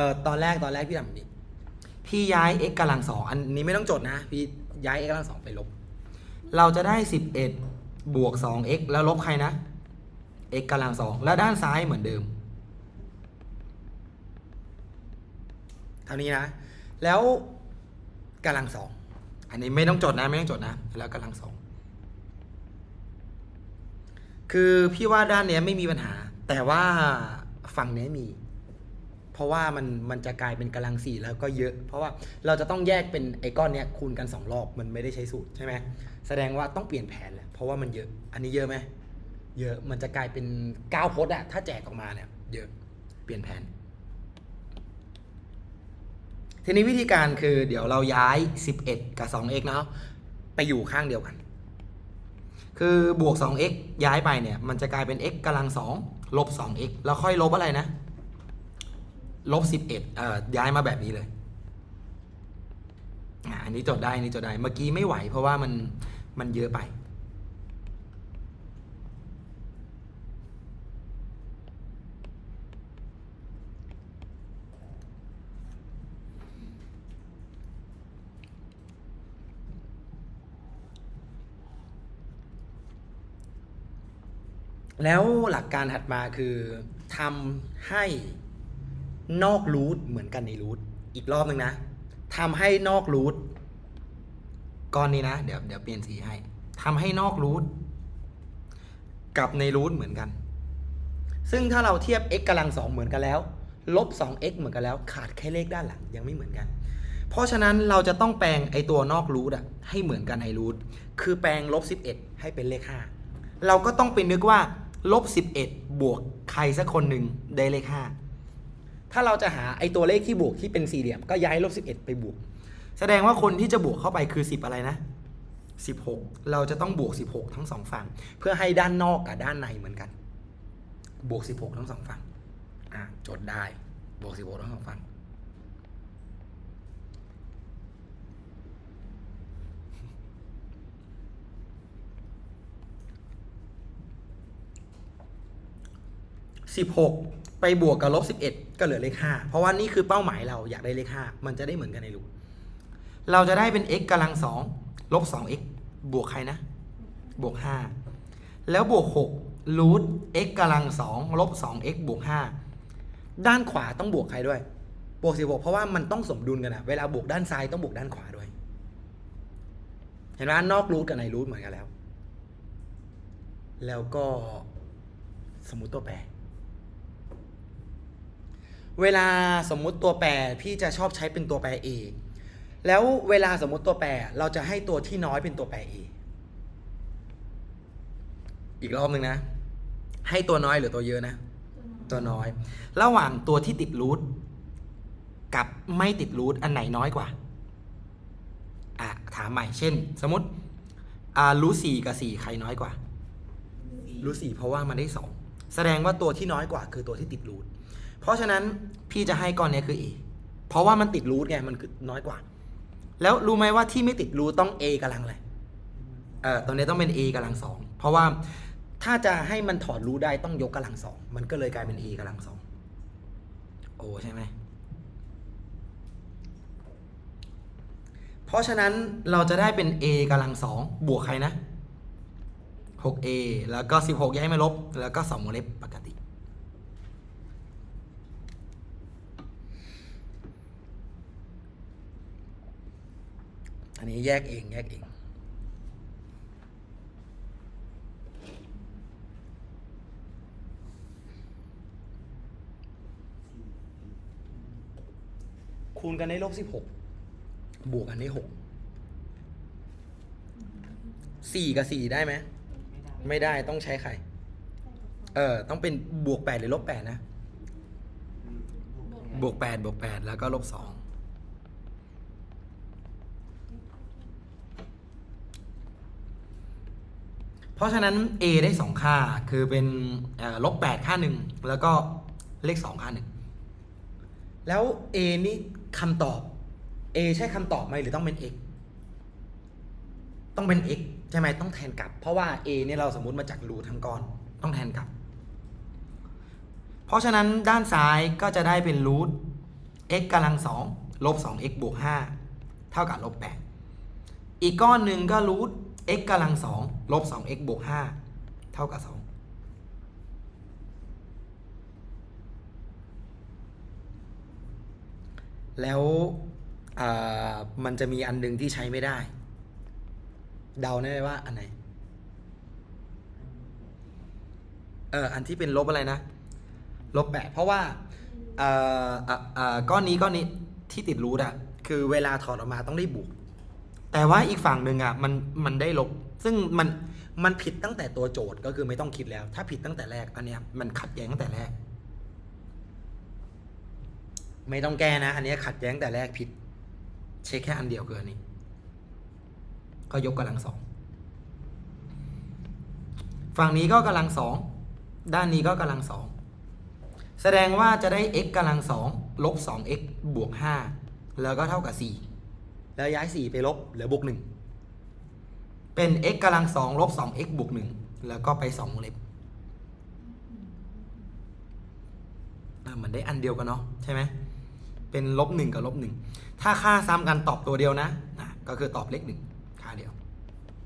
เออตอนแรกตอนแรกพี่ทำแบบนี้ พี่ย้าย x กำลังสองอันนี้ไม่ต้องจดนะ พี่ย้าย x กำลังสองไปลบ เราจะได้ 11 บวก 2x แล้วลบใครนะ x กำลังสองแล้วด้านซ้ายเหมือนเดิม เท่านี้นะ แล้วกำลังสองอันนี้ไม่ต้องจดนะไม่ต้องจดนะ แล้วกำลังสองคือพี่ว่าด้านเนี้ยไม่มีปัญหา แต่ว่าฝั่งเนี้ยมี เพราะว่ามันมันจะกลายเป็นกำลังสี่แล้วก็เยอะ เพราะว่าเราจะต้องแยกเป็นไอ้ก้อนเนี้ยคูณกันสองรอบมันไม่ได้ใช้สูตรใช่ไหมแสดงว่าต้องเปลี่ยนแผนแหละเพราะว่ามันเยอะ อันนี้เยอะไหมเยอะมันจะกลายเป็นก้าพจน์อะถ้าแจกออกมาเนี่ยเยอะเปลี่ยนแผน ทีนี้วิธีการคือเดี๋ยวเราย้าย 11 กับ 2x เนาะไปอยู่ข้างเดียวกัน คือบวก 2x ย้ายไปเนี่ยมันจะกลายเป็น x กำลัง2ลบ 2x แล้วค่อยลบอะไรนะ ลบ11เอ่อย้ายมาแบบนี้เลยอันนี้จดได้นนี้จดได้ เมื่อกี้ไม่ไหว เพราะว่ามันมันเยอะไป แล้วหลักการถัดมาคือทำให้ นอกรูทเหมือนกันในรูทอีกรอบหนึ่งนะทำให้นอกรูทก้อนนี้นะ เดี๋ยวเดี๋ยวเปลี่ยนสีให้ทำให้นอกรูทกับในรูทเหมือนกัน ซึ่งถ้าเราเทียบ x กำลังสองเหมือนกันแล้ว ลบ 2x เหมือนกันแล้ว ขาดแค่เลขด้านหลังยังไม่เหมือนกัน เพราะฉะนั้นเราจะต้องแปลงไอตัวนอกรูทอะให้เหมือนกันในรูทคือแปลงลบ 11 ให้เป็นเลข 5 เราก็ต้องไปนึกว่าลบ 11 บวกใครสักคนหนึ่งได้เลข 5 ถ้าเราจะหาไอตัวเลขที่บวกที่เป็นสี่เหลี่ยมก็ย้ายลบ11 ไปบวก แสดงว่าคนที่จะบวกเข้าไปคือ 10 อะไรนะ 16 เราจะต้องบวก 16 ทั้งสองฝั่ง เพื่อให้ด้านนอกกับด้านในเหมือนกัน บวก 16 ทั้งสองฝั่งอะจดได้บวก 16 ทั้งสองฝั่ง16 ไปบวกกับลบ11 ก็เหลือเลข 5 เพราะว่านี่คือเป้าหมายเราอยากได้เลข 5 มันจะได้เหมือนกันในรูปเราจะได้เป็น x กำลัง2ลบ 2x บวกใครนะ บวก 5 แล้วบวก6รูท x กำลัง2ลบ 2x บวก 5 ด้านขวาต้องบวกใครด้วย บวก16 เพราะว่ามันต้องสมดุลกันนะเวลาบวกด้านซ้ายต้องบวกด้านขวาด้วย เห็นไหมนอกรูทกับในรูทเหมือนกันแล้ว แล้วก็สมมติตัวแปร เวลาสมมุติตัวแปรพี่จะชอบใช้เป็นตัวแปร A แล้วเวลาสมมุติตัวแปรเราจะให้ตัวที่น้อยเป็นตัวแปร A อีกรอบหนึ่งนะ ให้ตัวน้อยหรือตัวเยอะนะ ตัวน้อย ระหว่างตัวที่ติดรูทกับไม่ติดรูทอันไหนน้อยกว่าอะถามใหม่ เช่น สมมติอ่ารูทสี่กับสี่ใครน้อยกว่ารูทสี่เพราะว่ามันได้สองแสดงว่าตัวที่น้อยกว่าคือตัวที่ติดรูท เพราะฉะนั้นพี่จะให้ก้อนเนี้ยคือ A เพราะว่ามันติดรูทไงมันคือน้อยกว่า แล้วรู้ไหมว่าที่ไม่ติดรูทต้อง A กำลังอะไรเอ่อตรงนี้ต้องเป็น A กำลังสองเพราะว่าถ้าจะให้มันถอดรูทได้ต้องยกกำลังสองมันก็เลยกลายเป็น A กำลังสองโอ้ใช่ไหมเพราะฉะนั้นเราจะได้เป็น a กำลังสองบวกใครนะ 6a แล้วก็ 16 ย้ายมาลบ แล้วก็2วงเล็บปกติ อันนี้แยกเองแยกเอง คูณกันได้ลบ16บวกกันได้6 4กับ4ได้ไหม ไม่ได้ต้องใช้ใคร เออ ต้องเป็นบวก8หรือลบ8นะ บวก8บวก8แล้วก็ลบ2 เพราะฉะนั้น a ได้ 2 ค่าคือเป็นลบ8ค่าหนึ่งแล้วก็เลข 2 ค่าหนึ่งแล้ว a นี่คำตอบ a ใช่คำตอบไหมหรือต้องเป็น x ต้องเป็น x ใช่ไหมต้องแทนกลับ เพราะว่า a เนี่ยเราสมมติมาจากรูททั้งก้อนต้องแทนกลับ เพราะฉะนั้นด้านซ้ายก็จะได้เป็นรูท x กำลังสองลบสอง x บวกห้าเท่ากับลบแปดอีกก้อนหนึ่งก็รูท x กำลังสองลบสอง x บวกห้าเท่ากับสองแล้วมันจะมีอันหนึ่งที่ใช้ไม่ได้ เดาได้ไหมว่าอันไหน เอออันที่เป็นลบอะไรนะ ลบแปดเพราะว่าอ่าอ่าอ่าก้อนนี้ก้อนนี้ที่ติดรูทอะคือเวลาถอดออกมาต้องได้บวก แต่ว่าอีกฝั่งหนึ่งอะมันมันได้ลบ ซึ่งมันมันผิดตั้งแต่ตัวโจทย์ก็คือไม่ต้องคิดแล้ว ถ้าผิดตั้งแต่แรกอันเนี้ยมันขัดแย้งตั้งแต่แรก ไม่ต้องแก้นะ อันเนี้ยขัดแย้งแต่แรกผิด เช็คแค่อันเดียวคืออันนี้ก็ยกกำลังสองฝั่งนี้ก็กำลังสองด้านนี้ก็กำลังสองแสดงว่าจะได้ x กำลังสองลบ 2x บวก 5 แล้วก็เท่ากับ 4 แล้วย้าย 4 ไปลบเหลือบวก1เป็น x กำลังสองลบ 2x บวก1แล้วก็ไป2วงเล็บเหมือนได้อันเดียวกันเนาะใช่ไหมเป็นลบ1กับลบ1ถ้าค่าซ้ำกันตอบตัวเดียวนะะก็คือตอบเลข1ค่ง